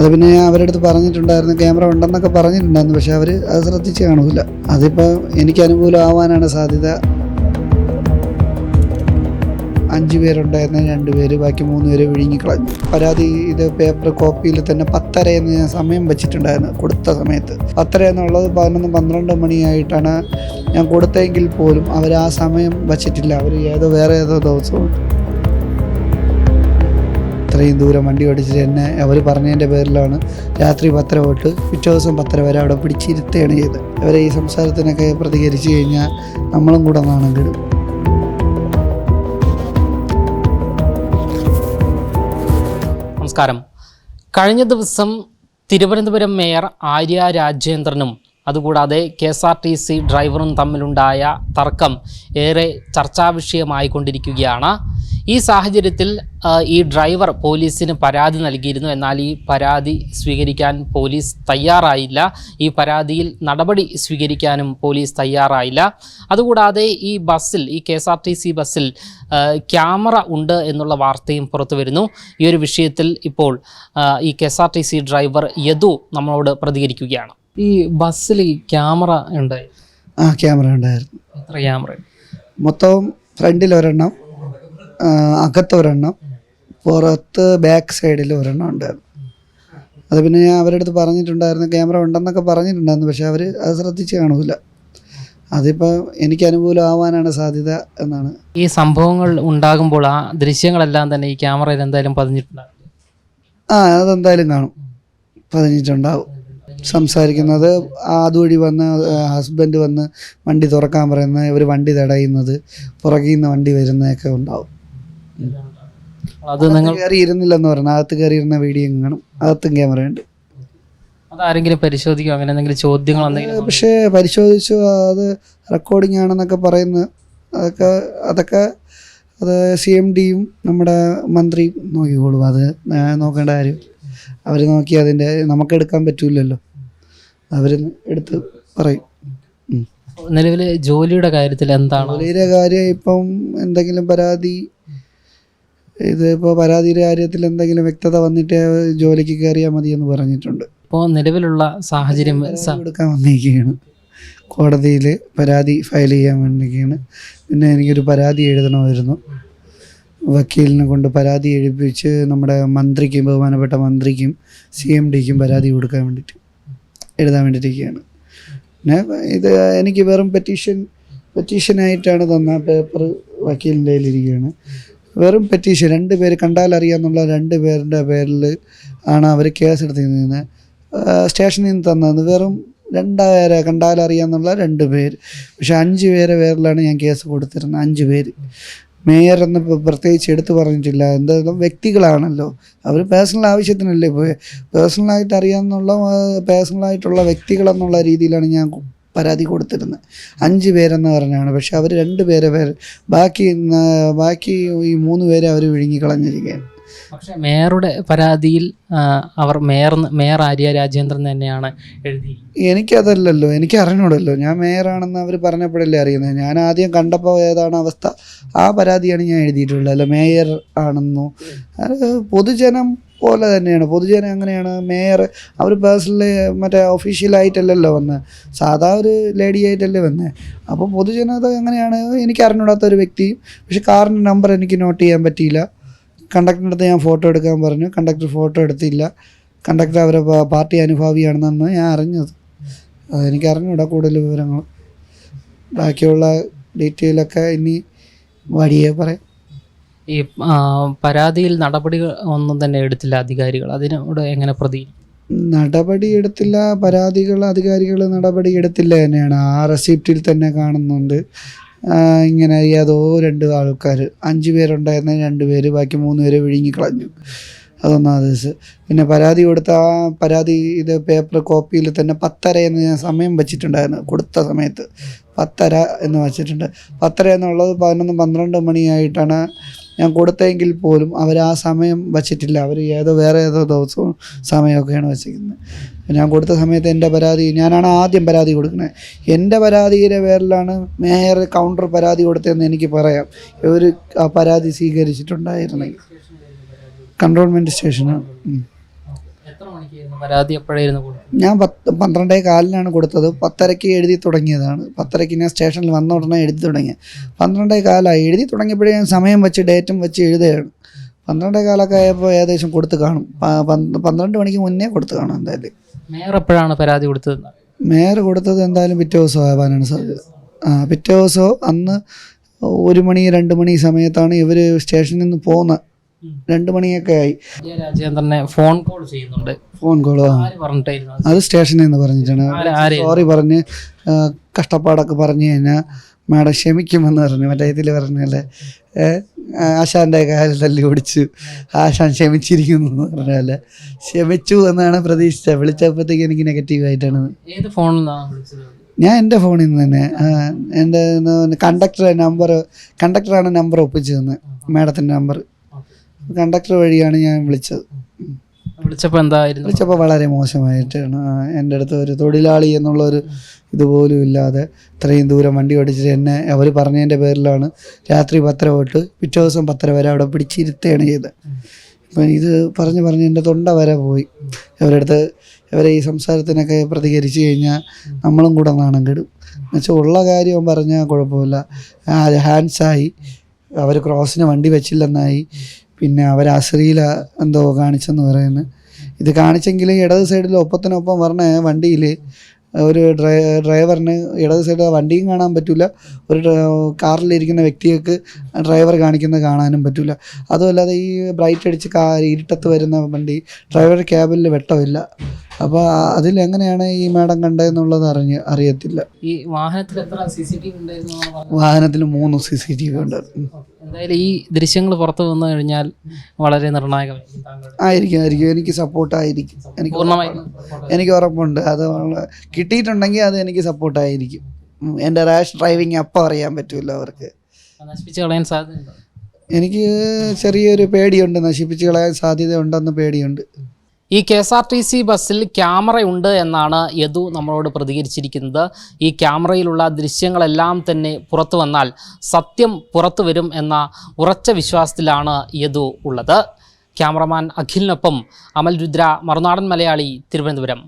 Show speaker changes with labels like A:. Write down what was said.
A: അത് പിന്നെ അവരുടെ അടുത്ത് പറഞ്ഞിട്ടുണ്ടായിരുന്നു ക്യാമറ ഉണ്ടെന്നൊക്കെ പറഞ്ഞിട്ടുണ്ടായിരുന്നു പക്ഷെ അവർ അത് ശ്രദ്ധിച്ച് കാണൂല. അതിപ്പോൾ എനിക്ക് അനുകൂലമാവാനാണ് സാധ്യത. അഞ്ച് പേരുണ്ടായിരുന്ന രണ്ട് പേര് ബാക്കി മൂന്ന് പേര് വിഴുങ്ങിക്കളഞ്ഞു. പരാതി ഇത് പേപ്പർ കോപ്പിയിൽ തന്നെ പത്തര എന്ന് ഞാൻ സമയം വെച്ചിട്ടുണ്ടായിരുന്നു കൊടുത്ത സമയത്ത്. പത്തര എന്നുള്ളത് പതിനൊന്ന് പന്ത്രണ്ട് മണിയായിട്ടാണ് ഞാൻ കൊടുത്തെങ്കിൽ പോലും അവർ ആ സമയം വച്ചിട്ടില്ല. അവർ ഏതോ വേറെ ഏതോ ദിവസവും ഇത്രയും ദൂരം വണ്ടി ഓടിച്ചിട്ട് എന്നെ അവർ പറഞ്ഞതിന്റെ പേരിലാണ് രാത്രി പത്തര തൊട്ട് പിറ്റേ ദിവസം പത്തര വരെ അവിടെ പിടിച്ചിരുത്തുകയാണ് ചെയ്തത്. അവരെ ഈ സംസാരത്തിനൊക്കെ പ്രതികരിച്ചു കഴിഞ്ഞാൽ നമ്മളും കൂടെ നാണം കെടും
B: നമസ്കാരം. കഴിഞ്ഞ ദിവസം തിരുവനന്തപുരം മേയർ ആര്യ രാജേന്ദ്രനും അതുകൂടാതെ K S R T C ഡ്രൈവറും തമ്മിലുണ്ടായ തർക്കം ഏറെ ചർച്ചാ വിഷയമായിക്കൊണ്ടിരിക്കുകയാണ് ഈ സാഹചര്യത്തിൽ ഈ ഡ്രൈവർ പോലീസിന് പരാതി നൽകിയിരുന്നു. എന്നാൽ ഈ പരാതി സ്വീകരിക്കാൻ പോലീസ് തയ്യാറായില്ല. ഈ പരാതിയിൽ നടപടി സ്വീകരിക്കാനും പോലീസ് തയ്യാറായില്ല. അതുകൂടാതെ ഈ ബസ്സിൽ ഈ K S R T C ബസ്സിൽ ക്യാമറ ഉണ്ട് എന്നുള്ള വാർത്തയും പുറത്തു വരുന്നു. ഈ ഒരു വിഷയത്തിൽ ഇപ്പോൾ ഈ K S R T C driver Yadu നമ്മളോട് പ്രതികരിക്കുകയാണ്. ഈ ബസ്സിൽ ക്യാമറ ഉണ്ടായി.
A: ആ ക്യാമറ ഉണ്ടായിരുന്നു.
B: എത്ര ക്യാമറ?
A: മൊത്തം ഫ്രണ്ടിൽ ഒരെണ്ണം അകത്ത് ഒരെണ്ണം പുറത്ത് ബാക്ക് സൈഡിൽ ഒരെണ്ണം ഉണ്ടായിരുന്നു. അത് പിന്നെ ഞാൻ അവരുടെ അടുത്ത് പറഞ്ഞിട്ടുണ്ടായിരുന്നു ക്യാമറ ഉണ്ടെന്നൊക്കെ പറഞ്ഞിട്ടുണ്ടായിരുന്നു പക്ഷെ അവർ അത് ശ്രദ്ധിച്ച് കാണൂല. അതിപ്പോൾ എനിക്ക് അനുകൂലമാവാനാണ് സാധ്യത എന്നാണ്.
B: ഈ സംഭവങ്ങൾ ഉണ്ടാകുമ്പോൾ ആ ദൃശ്യങ്ങളെല്ലാം തന്നെ ഈ ക്യാമറയിൽ എന്തായാലും പതിഞ്ഞിട്ടുണ്ടാകും
A: ആ അതെന്തായാലും കാണും. പതിഞ്ഞിട്ടുണ്ടാവും. സംസാരിക്കുന്നത്. അതുവഴി വന്ന് ഹസ്ബൻഡ് വന്ന് വണ്ടി തുറക്കാൻ പറയുന്നത് ഇവർ വണ്ടി തടയുന്നത് പുറകിൽ നിന്ന് വണ്ടി വരുന്നതൊക്കെ ഉണ്ടാവും.
B: അത് നിങ്ങൾ
A: കയറി ഇരുന്നില്ലെന്ന് പറഞ്ഞു അകത്ത് കയറി ഇരുന്ന വീഡിയോ കാണും. അകത്തും ക്യാമറ ഉണ്ട്.
B: അതാരെങ്കിലും പരിശോധിക്കും അങ്ങനെ എന്തെങ്കിലും ചോദ്യങ്ങൾ എന്തെങ്കിലും
A: പക്ഷേ പരിശോധിച്ചു അത് റെക്കോർഡിംഗ് ആണെന്നൊക്കെ പറയുന്നു അതൊക്കെ അതൊക്കെ അത് സി എം ഡിയും നമ്മുടെ മന്ത്രിയും നോക്കിക്കോളും. അത് നോക്കേണ്ട കാര്യം. അവർ നോക്കി അതിന്റെ നമുക്ക് എടുക്കാൻ പറ്റൂലല്ലോ. അവർ എടുത്ത് പറയും. നിലവിലെ
B: നിലവിൽ ജോലിയുടെ കാര്യത്തിൽ എന്താണ്?
A: ജോലിയുടെ കാര്യം ഇപ്പം എന്തെങ്കിലും പരാതി ഇത് ഇപ്പോൾ പരാതിയുടെ കാര്യത്തിൽ എന്തെങ്കിലും വ്യക്തത വന്നിട്ട് ജോലിക്ക് കയറിയാൽ മതി എന്ന് പറഞ്ഞിട്ടുണ്ട്.
B: ഇപ്പോൾ നിലവിലുള്ള സാഹചര്യം
A: കൊടുക്കാൻ വന്നിരിക്കുകയാണ്. കോടതിയിൽ പരാതി ഫയൽ ചെയ്യാൻ വേണ്ടിയിരിക്കുകയാണ് പിന്നെ എനിക്കൊരു പരാതി എഴുതണമായിരുന്നു. വക്കീലിനെ കൊണ്ട് പരാതി എഴുതിപ്പിച്ച് നമ്മുടെ മന്ത്രിക്കും ബഹുമാനപ്പെട്ട മന്ത്രിക്കും സി എം ഡിക്കും പരാതി കൊടുക്കാൻ വേണ്ടിയിട്ട്. എഴുതാൻ വേണ്ടിയിരിക്കുകയാണ്. പിന്നെ ഇത് എനിക്ക് വെറും പെറ്റീഷൻ പെറ്റീഷനായിട്ടാണ് തന്ന പേപ്പർ വക്കീലിന്റെ കയ്യിലിരിക്കുകയാണ്. വെറും പെറ്റീഷൻ രണ്ട് പേര് കണ്ടാൽ അറിയാമെന്നുള്ള രണ്ട് പേരുടെ പേരിൽ ആണ് അവർ കേസ് എടുത്തിരുന്നത് സ്റ്റേഷനിൽ നിന്ന് തന്നത് വെറും രണ്ടായിരം കണ്ടാലറിയാന്നുള്ള രണ്ട് പേര്. പക്ഷെ അഞ്ച് പേരെ പേരിലാണ് ഞാൻ കേസ് കൊടുത്തിരുന്നത്. അഞ്ച് പേര്. മേയർ എന്ന് പ്രത്യേകിച്ച് എടുത്തു പറഞ്ഞിട്ടില്ല. എന്തായാലും വ്യക്തികളാണല്ലോ. അവർ പേഴ്സണൽ ആവശ്യത്തിനല്ലേ പോയി പേഴ്സണലായിട്ട് അറിയാമെന്നുള്ള പേഴ്സണലായിട്ടുള്ള വ്യക്തികളെന്നുള്ള രീതിയിലാണ് ഞാൻ പരാതി കൊടുത്തിരുന്നത്. അഞ്ച് പേരെന്ന് പറഞ്ഞാണ്. പക്ഷെ അവർ രണ്ട് പേരെ പേര് ബാക്കി ബാക്കി ഈ മൂന്ന് പേരെ അവർ വിഴുങ്ങിക്കളഞ്ഞിരിക്കുകയാണ്.
B: പക്ഷേ മേയറുടെ പരാതിയിൽ അവർ മേയർ മേയർ ആര്യ രാജേന്ദ്രൻ തന്നെയാണ് എഴുതി
A: എനിക്കതല്ലല്ലോ എനിക്ക് അറിഞ്ഞൂടല്ലോ ഞാൻ മേയറാണെന്ന് അവർ പറഞ്ഞപ്പോഴല്ലേ അറിയുന്നത്. ഞാൻ ആദ്യം കണ്ടപ്പോൾ ഏതാണ് അവസ്ഥ? ആ പരാതിയാണ് ഞാൻ എഴുതിയിട്ടുള്ളത്. അല്ല മേയർ ആണെന്നോ? അത് പൊതുജനം പോലെ തന്നെയാണ്. പൊതുജനം അങ്ങനെയാണ് മേയർ അവർ പേഴ്സണലി മറ്റേ ഒഫീഷ്യലായിട്ടല്ലല്ലോ വന്ന്. സാധാ ഒരു ലേഡി ആയിട്ടല്ലേ വന്നത് അപ്പോൾ പൊതുജനത എങ്ങനെയാണ്? എനിക്ക് അറിഞ്ഞൂടാത്ത ഒരു വ്യക്തിയും. പക്ഷെ കാറിന്റെ നമ്പർ എനിക്ക് നോട്ട് ചെയ്യാൻ പറ്റിയില്ല. കണ്ടക്ടറിന്റെ അടുത്ത് ഞാൻ ഫോട്ടോ എടുക്കാൻ പറഞ്ഞു. കണ്ടക്ടർ ഫോട്ടോ എടുത്തില്ല. കണ്ടക്ടർ അവരെ പാർട്ടി അനുഭാവിയാണെന്നാണ് ഞാൻ അറിഞ്ഞത്. അതെനിക്ക് അറിഞ്ഞൂടാ കൂടുതൽ വിവരങ്ങൾ. ബാക്കിയുള്ള ഡീറ്റെയിലൊക്കെ ഇനി വഴിയെ പറയാം.
B: ഈ പരാതിയിൽ നടപടികൾ ഒന്നും തന്നെ എടുത്തില്ല അധികാരികൾ. അതിനോട് എങ്ങനെ പ്രതി
A: നടപടി എടുത്തില്ല. പരാതികൾ അധികാരികൾ നടപടി എടുത്തില്ല തന്നെയാണ്. ആ റെസിപ്റ്റിൽ തന്നെ കാണുന്നുണ്ട്. ഇങ്ങനെ ഏതോ രണ്ട് ആൾക്കാർ അഞ്ച് പേരുണ്ടായിരുന്ന രണ്ട് പേര് ബാക്കി മൂന്ന് പേര് വിഴുങ്ങിക്കളഞ്ഞു അതൊന്നാം ദിവസം. പിന്നെ പരാതി കൊടുത്ത ആ പരാതി ഇത് പേപ്പർ കോപ്പിയിൽ തന്നെ പത്തര എന്ന് ഞാൻ സമയം വെച്ചിട്ടുണ്ടായിരുന്നു കൊടുത്ത സമയത്ത്. പത്തര എന്ന് വെച്ചിട്ടുണ്ട്. പത്തര എന്നുള്ളത് പതിനൊന്ന് പന്ത്രണ്ട് മണിയായിട്ടാണ് ഞാൻ കൊടുത്തെങ്കിൽ പോലും അവർ ആ സമയം വച്ചിട്ടില്ല. അവർ ഏതോ വേറെ ഏതോ ദിവസവും സമയമൊക്കെയാണ് വച്ചിരിക്കുന്നത്. ഞാൻ കൊടുത്ത സമയത്ത് എന്റെ പരാതി ഞാനാണ് ആദ്യം പരാതി കൊടുക്കുന്നത്. എന്റെ പരാതിയുടെ പേരിലാണ് മേയർ കൗണ്ടർ പരാതി കൊടുത്തതെന്ന് എനിക്ക് പറയാം. ഇവർ ആ പരാതി സ്വീകരിച്ചിട്ടുണ്ടായിരുന്നെങ്കിൽ. കൺട്രോൾമെന്റ് സ്റ്റേഷനാണ്.
B: എത്ര മണിക്കായിരുന്നു? പരാതി എപ്പോഴായിരുന്നു കൊടുത്തത്?
A: ഞാൻ പത്ത് പന്ത്രണ്ടേ കാലിനാണ് കൊടുത്തത്. പത്തരയ്ക്ക് എഴുതി തുടങ്ങിയതാണ്. പത്തരയ്ക്ക് ഞാൻ സ്റ്റേഷനിൽ വന്ന ഉടനെ എഴുതി തുടങ്ങി പന്ത്രണ്ടേ കാലമായി എഴുതി തുടങ്ങിയപ്പോഴേ ഞാൻ സമയം വെച്ച് ഡേറ്റും വെച്ച് എഴുതുകയാണ്. പന്ത്രണ്ടേ കാലമൊക്കെ ആയപ്പോൾ ഏകദേശം കൊടുത്ത് കാണും. പന്ത്രണ്ട് മണിക്ക് മുന്നേ കൊടുത്ത് കാണും എന്തായാലും.
B: മേയർ എപ്പോഴാണ് പരാതി കൊടുത്തത്?
A: മേയർ കൊടുത്തത് എന്തായാലും പിറ്റേ ദിവസം ആവാനാണ് സാധ്യത. ആ പിറ്റേ ദിവസം അന്ന് ഒരു മണി രണ്ട് മണി സമയത്താണ് ഇവർ സ്റ്റേഷനിൽ നിന്ന് പോകുന്നത് രണ്ട് മണിയൊക്കെ ആയി.
B: രാജേന്ദ്രനെ ഫോൺ കോൾ ചെയ്യുന്നുണ്ട്.
A: ഫോൺ കോളോ
B: അത്?
A: സ്റ്റേഷനിൽ നിന്ന് പറഞ്ഞിട്ടാണ്. സോറി പറഞ്ഞ് കഷ്ടപ്പാടൊക്കെ പറഞ്ഞു കഴിഞ്ഞാൽ മാഡം ക്ഷമിക്കുമെന്ന് പറഞ്ഞു. മറ്റേ ഇതിൽ പറഞ്ഞല്ലേ ആശാന്റെ കാലിൽ തല്ലി ഓടിച്ചു ആശാൻ ക്ഷമിച്ചിരിക്കുന്നു എന്ന് പറഞ്ഞല്ലേ. ക്ഷമിച്ചു എന്നാണ് പ്രതീക്ഷിച്ചത്. വിളിച്ചപ്പോഴത്തേക്ക് എനിക്ക് നെഗറ്റീവായിട്ടാണ്
B: ഏത് ഫോണിൽ
A: ഞാൻ എന്റെ ഫോണിൽ നിന്ന് തന്നെ എന്റെ കണ്ടക്ടറെ നമ്പർ കണ്ടക്ടറാണ് നമ്പർ ഒപ്പിച്ചു തന്നെ മാഡത്തിന്റെ നമ്പർ കണ്ടക്ടർ വഴിയാണ് ഞാൻ വിളിച്ചത്.
B: വിളിച്ചപ്പോൾ എന്തായിരുന്നു?
A: വിളിച്ചപ്പോൾ വളരെ മോശമായിട്ടാണ് എന്റെ അടുത്ത് ഒരു തൊഴിലാളി എന്നുള്ളൊരു ഇതുപോലും ഇല്ലാതെ ഇത്രയും ദൂരം വണ്ടി ഓടിച്ചിട്ട് എന്നെ അവർ പറഞ്ഞതിന്റെ പേരിലാണ് രാത്രി പത്തര തൊട്ട് പിറ്റേ ദിവസം പത്തര വരെ അവിടെ പിടിച്ചിരുത്തുകയാണ് ചെയ്തത്. അപ്പം ഇത് പറഞ്ഞ് പറഞ്ഞ് എന്റെ തൊണ്ട വരെ പോയി. ഇവരടുത്ത് ഇവരെ ഈ സംസാരത്തിനൊക്കെ പ്രതികരിച്ചു കഴിഞ്ഞാൽ നമ്മളും കൂടെ നാണം കെടും. എന്നുവെച്ചാൽ ഉള്ള കാര്യം പറഞ്ഞാൽ കുഴപ്പമില്ല. ഹാൻഡ്സായി അവർ ക്രോസിന് വണ്ടി വെച്ചില്ലെന്നായി. പിന്നെ അവർ അശ്ലീല എന്തോ കാണിച്ചെന്ന് പറയുന്നു. ഇത് കാണിച്ചെങ്കിൽ ഇടത് സൈഡിൽ ഒപ്പത്തിനൊപ്പം പറഞ്ഞ വണ്ടിയിൽ ഒരു ഡ്രൈ ഡ്രൈവറിന് ഇടത് സൈഡ് വണ്ടിയും കാണാൻ പറ്റില്ല. ഒരു കാറിലിരിക്കുന്ന വ്യക്തിക്ക് ഡ്രൈവർ കാണിക്കുന്നത് കാണാനും പറ്റില്ല. അതുമല്ലാതെ ഈ ബ്രൈറ്റ് അടിച്ച് കാർ ഇരുട്ടത്ത് വരുന്ന വണ്ടി ഡ്രൈവർ ക്യാബിൽ വെട്ടമില്ല. അപ്പോൾ അതിൽ എങ്ങനെയാണ് ഈ മാഡം കണ്ടതെന്നുള്ളത് അറിഞ്ഞ് അറിയത്തില്ല.
B: ഈ വാഹനത്തിൽ എത്ര സി സി ടി വി ഉണ്ടായിരുന്നു
A: വാഹനത്തിൽ മൂന്ന് സി സി ടി വി ഉണ്ട്.
B: എന്തായാലും ഈ ദൃശ്യങ്ങൾ പുറത്തു വന്നു കഴിഞ്ഞാൽ വളരെ നിർണായകമായിരിക്കും
A: ആയിരിക്കും ആയിരിക്കും. എനിക്ക് സപ്പോർട്ടായിരിക്കും എനിക്ക്
B: പൂർണമായും
A: എനിക്ക് ഉറപ്പുണ്ട്. അത് കിട്ടിയിട്ടുണ്ടെങ്കിൽ അത് എനിക്ക് സപ്പോർട്ടായിരിക്കും. എന്റെ റാഷ് ഡ്രൈവിങ് അപ്പം അറിയാൻ പറ്റുമല്ലോ അവർക്ക്.
B: നശിപ്പിച്ച് കളയാൻ സാധ്യതയുണ്ട്?
A: എനിക്ക് ചെറിയൊരു പേടിയുണ്ട്. നശിപ്പിച്ച് കളയാൻ സാധ്യതയുണ്ടെന്ന് പേടിയുണ്ട്.
B: ഈ K S R T C ബസ്സിൽ ക്യാമറയുണ്ട് എന്നാണ് യദു നമ്മളോട് പ്രതികരിച്ചിരിക്കുന്നത്. ഈ ക്യാമറയിലുള്ള ദൃശ്യങ്ങളെല്ലാം തന്നെ പുറത്തു വന്നാൽ സത്യം പുറത്തു വരും എന്ന ഉറച്ച വിശ്വാസത്തിലാണ് യദു ഉള്ളത്. ക്യാമറമാൻ അഖിലിനൊപ്പം അമൽ രുദ്ര മറുനാടൻ മലയാളി തിരുവനന്തപുരം.